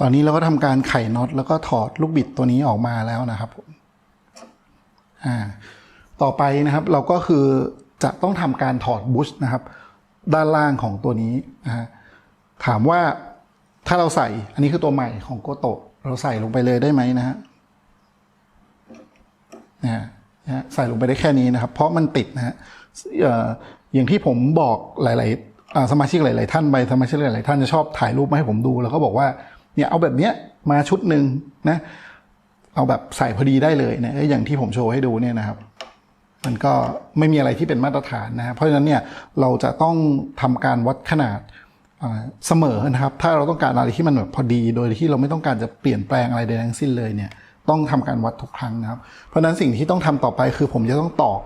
ตอนนี้เราก็ทำการไขน็อตแล้วก็ถอดลูกบิดตัวนี้ออกมาแล้วนะครับผมอ่าต่อไปนะครับเราก็คือจะต้องทำการถอดบุชนะครับ ด้านล่างของตัวนี้นะฮะถามว่าถ้าเราใส่อันนี้คือตัวใหม่ของโกโตะเราใส่ลงไปเลยได้ไหมนะฮะนะฮะนะฮะใส่ลงไปได้แค่นี้นะครับ เพราะมันติดนะฮะอย่างที่ผมบอกหลาย ๆ สมาชิกหลาย ๆ ท่านไปสมาชิกหลาย ๆ ท่านจะชอบถ่ายรูปมาให้ผมดู แล้วก็บอกว่า เนี่ยเอาแบบเนี้ยมาชุดหนึ่งนะเอาแบบใส่พอดีได้เลยนี่ยอย่างที่ผมโชว์ให้ดูเนี่ยนะครับ มันก็ไม่มีอะไรที่เป็นมาตรฐานนะเพราะฉะนั้นเนี่ยเราจะต้องทำการวัดขนาดเสมอนะครับ ถ้าเราต้องการอะไรที่มันแบบพอดี โดยที่เราไม่ต้องการจะเปลี่ยนแปลงอะไรใดทั้งสิ้นเลยเนี่ยต้องทำการวัดทุกครั้งนะครับ เพราะฉะนั้นสิ่งที่ต้องทำต่อไปคือผมจะต้องตอก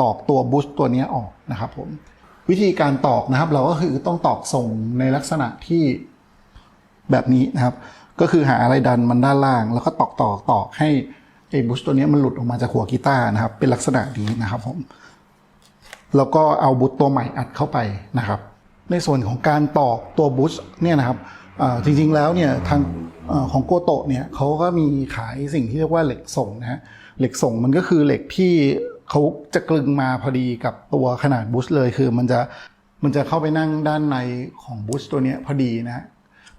ตอกตัวบูสต์ตัวเนี้ยออกนะครับผมวิธีการตอกนะครับ เราก็คือต้องตอกส่งในลักษณะที่ แบบนี้นะครับ ก็คือหาอะไรดันมันด้านล่าง แล้วก็ตอกตอกตอกให้ไอ้บูสตัวนี้มันหลุดออกมาจากหัวกีตาร์นะครับ เป็นลักษณะนี้นะครับผมแล้วก็เอาบูตตัวใหม่อัดเข้าไปนะครับ ในส่วนของการตอกตัวบูสเนี่ยนะครับจริงๆแล้วเนี่ยทางอของโกโตะเนี่ยเขาก็มีขายสิ่งที่เรียกว่าเหล็กส่งนะฮะเหล็กส่งมันก็คือเหล็กที่เขาจะกลึงมาพอดีกับตัวขนาดบูสเลยคือมันจะมันจะเข้าไปนั่งด้านในของบูสตัวนี้พอดีนะฮะ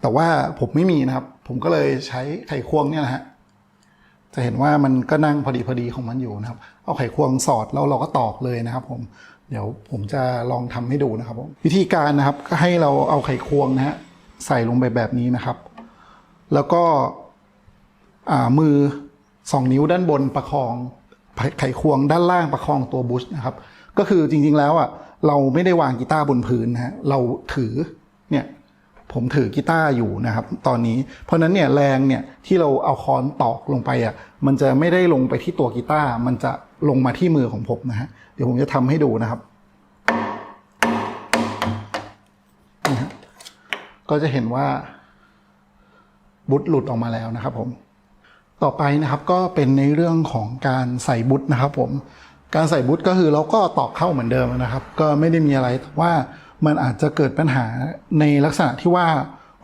แต่ว่าผมไม่มีนะครับ ผมก็เลยใช้ไขควงเนี่ยนะฮะจะเห็นว่ามันก็นั่งพอดีพอดีของมันอยู่นะครับ เอาไขควงสอดแล้วเราก็ตอกเลยนะครับ ผมเดี๋ยวผมจะลองทำให้ดูนะครับผมวิธีการนะครับก็ให้เราเอาไขควงนะฮะใส่ลงไปแบบนี้นะครับ แล้วก็มือสองนิ้วด้านบนประคองไขไขควงด้านล่างประคองตัวบูชนะครับ ก็คือจริงๆแล้วอะเราไม่ได้วางกีตาร์บนพื้นนะฮะเราถือเนี่ย ผมถือกีตาร์อยู่นะครับตอนนี้ เพราะนั้นเนี่ยแรงเนี่ยที่เราเอาค้อนตอกลงไปอะมันจะไม่ได้ลงไปที่ตัวกีตาร์มันจะลงมาที่มือของผมนะฮะเดี๋ยวผมจะทำให้ดูนะครับนะฮะก็จะเห็นว่าบุตหลุดออกมาแล้วนะครับผมต่อไปนะครับก็เป็นในเรื่องของการใส่บุตนะครับผมการใส่บุตก็คือเราก็ตอกเข้าเหมือนเดิมนะครับ ก็ไม่ได้มีอะไรแต่ว่า มันอาจจะเกิดปัญหาในลักษณะที่ว่า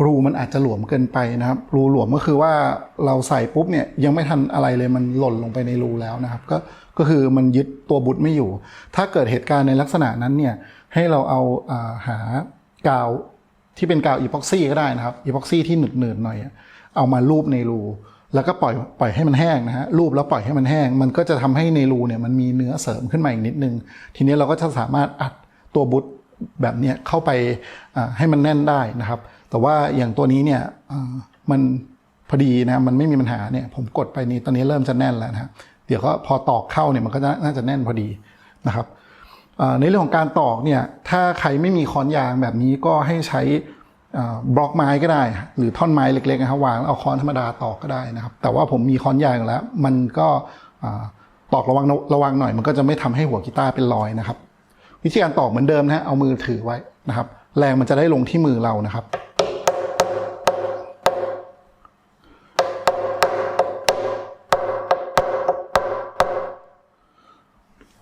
รูมันอาจจะหลวมเกินไปนะครับ รูหลวมก็คือว่าเราใส่ปุ๊บเนี่ยยังไม่ทันอะไรเลยมันหล่นลงไปในรูแล้วนะครับ ก็ก็คือมันยึดตัวบุตรไม่อยู่ ถ้าเกิดเหตุการณ์ในลักษณะนั้นเนี่ยให้เราเอาอาหากาวที่เป็นกาวอีพ็อกซี่ก็ได้นะครับอีพ็อกซี่ที่หนืดๆหน่อยเอามาลูบในรู แล้วก็ปล่อยปล่อยให้มันแห้งนะฮะรูปแล้วปล่อยให้มันแห้ง มันก็จะทำให้ในรูเนี่ยมันมีเนื้อเสริมขึ้นมาอีกนิดนึง ทีนี้เราก็จะสามารถอัดตัวบุตร แบบนี้เข้าไปให้มันแน่นได้นะครับ แต่ว่าอย่างตัวนี้เนี่ยมันพอดีนะมันไม่มีปัญหาเนี่ยผมกดไปนี้ตอนนี้เริ่มจะแน่นแล้วนะเดี๋ยวก็พอตอกเข้าเนี่ยมันก็น่าจะแน่นพอดีนะครับในเรื่องของการตอกเนี่ยถ้าใครไม่มีค้อนยางแบบนี้ก็ให้ใช้บล็อกไม้ก็ได้ หรือท่อนไม้เล็กๆนะครับวางแล้วเอาค้อนธรรมดาตอกก็ได้นะครับ แต่ว่าผมมีค้อนยางแล้ว มันก็ตอกระวังระวังหน่อย มันก็จะไม่ทำให้หัวกีตาร์เป็นรอยนะครับ วิธีการตอกเหมือนเดิมนะฮะเอามือถือไว้นะครับ แรงมันจะได้ลงที่มือเรานะครับ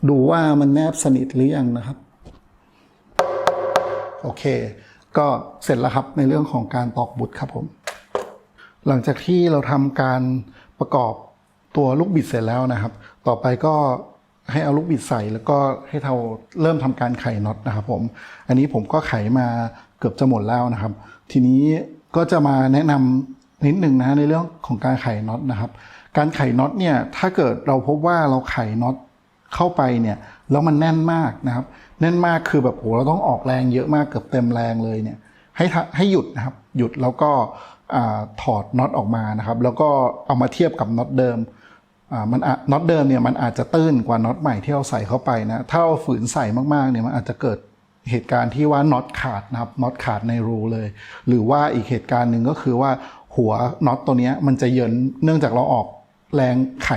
ดูว่ามันแนบสนิทหรือยังนะครับ โอเค ก็เสร็จแล้วครับในเรื่องของการตอกบุตรครับผม หลังจากที่เราทำการประกอบตัวลูกบิดเสร็จแล้วนะครับ ต่อไปก็ ให้เอาลูกบิดใส่แล้วก็ให้เราเริ่มทำการไขน็อตนะครับผม อันนี้ผมก็ไขมาเกือบจะหมดแล้วนะครับ ทีนี้ก็จะมาแนะนำนิดหนึ่งนะในเรื่องของการไขน็อตนะครับ การไขน็อตเนี่ยถ้าเกิดเราพบว่าเราไขน็อตเข้าไปเนี่ยแล้วมันแน่นมากนะครับ แน่นมากคือแบบโหเราต้องออกแรงเยอะมากเกือบเต็มแรงเลยเนี่ยให้ทะให้หยุดนะครับหยุดแล้วก็อถอดน็อตออกมานะครับ แล้วก็เอามาเทียบกับน็อตเดิม มันน็อตเดิมเนี่ยมันอาจจะตื้นกว่าน็อตใหม่ที่เราใส่เข้าไปนะถ้าเราฝืนใส่มากๆเนี่ยมันอาจจะเกิดเหตุการณ์ที่ว่าน็อตขาดนะครับน็อตขาดในรูเลย หรือว่าอีกเหตุการณ์หนึ่งก็คือว่าหัวน็อตตัวนี้มันจะเยินเนื่องจากเราออกแรงไข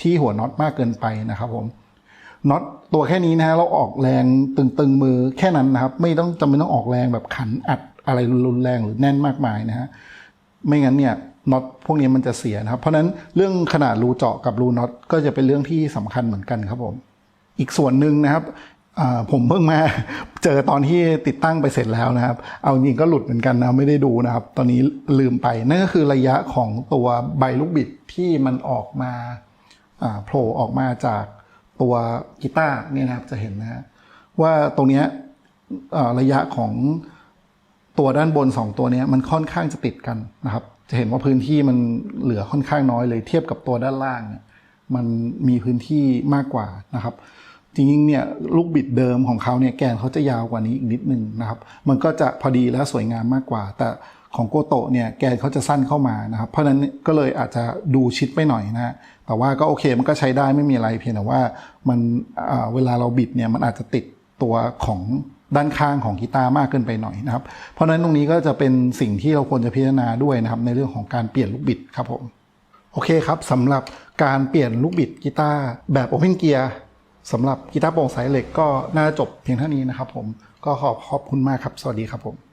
ที่หัวน็อตมากเกินไปนะครับผมน็อตตัวแค่นี้นะฮะเราออกแรงตึงๆมือแค่นั้นนะครับ ไม่ต้องจำเป็นต้องออกแรงแบบขันอัดอะไรรุนแรงหรือแน่นมากมายนะฮะไม่งั้นเนี่ย น็อตพวกนี้มันจะเสียนะครับ เพราะนั้นเรื่องขนาดรูเจาะกับรูน็อตก็จะเป็นเรื่องที่สำคัญเหมือนกันครับผม อีกส่วนหนึ่งนะครับผมเพิ่งมาเจอตอนที่ติดตั้งไปเสร็จแล้วนะครับ เอาจริงก็หลุดเหมือนกันนะไม่ได้ดูนะครับ ตอนนี้ลืมไป นั่นก็คือระยะของตัวใบลูกบิดที่มันออกมาโผล่ออกมาจากตัวกีตาร์เนี่ยนะครับจะเห็นนะว่าตรงนี้ระยะของตัวด้านบน 2 ตัวนี้มันค่อนข้างจะติดกันนะครับ จะเห็นว่าพื้นที่มันเหลือค่อนข้างน้อยเลยเทียบกับตัวด้านล่างเนี่ยมันมีพื้นที่มากกว่านะครับ จริงๆเนี่ยลูกบิดเดิมของเขาเนี่ยแกนเขาจะยาวกว่านี้อีกนิดนึงนะครับ มันก็จะพอดีและสวยงามมากกว่า แต่ของโกโตะเนี่ยแกนเขาจะสั้นเข้ามานะครับ เพราะนั้นก็เลยอาจจะดูชิดไปหน่อยนะแต่ว่าก็โอเคมันก็ใช้ได้ไม่มีอะไรเพียงแต่ว่ามันเวลาเราบิดเนี่ยมันอาจจะติดตัวของ ด้านข้างของกีตาร์มากเกินไปหน่อยนะครับ เพราะฉะนั้นตรงนี้ก็จะเป็นสิ่งที่เราควรจะพิจารณาด้วยนะครับ ในเรื่องของการเปลี่ยนลูกบิดครับผมโอเคครับสำหรับการเปลี่ยนลูกบิดกีตาร์แบบโอเพนเกียร์สำหรับกีตาร์โปร่งสายเหล็กก็น่าจบเพียงเท่านี้นะครับผมก็ขอบขอบคุณมากครับ สวัสดีครับผม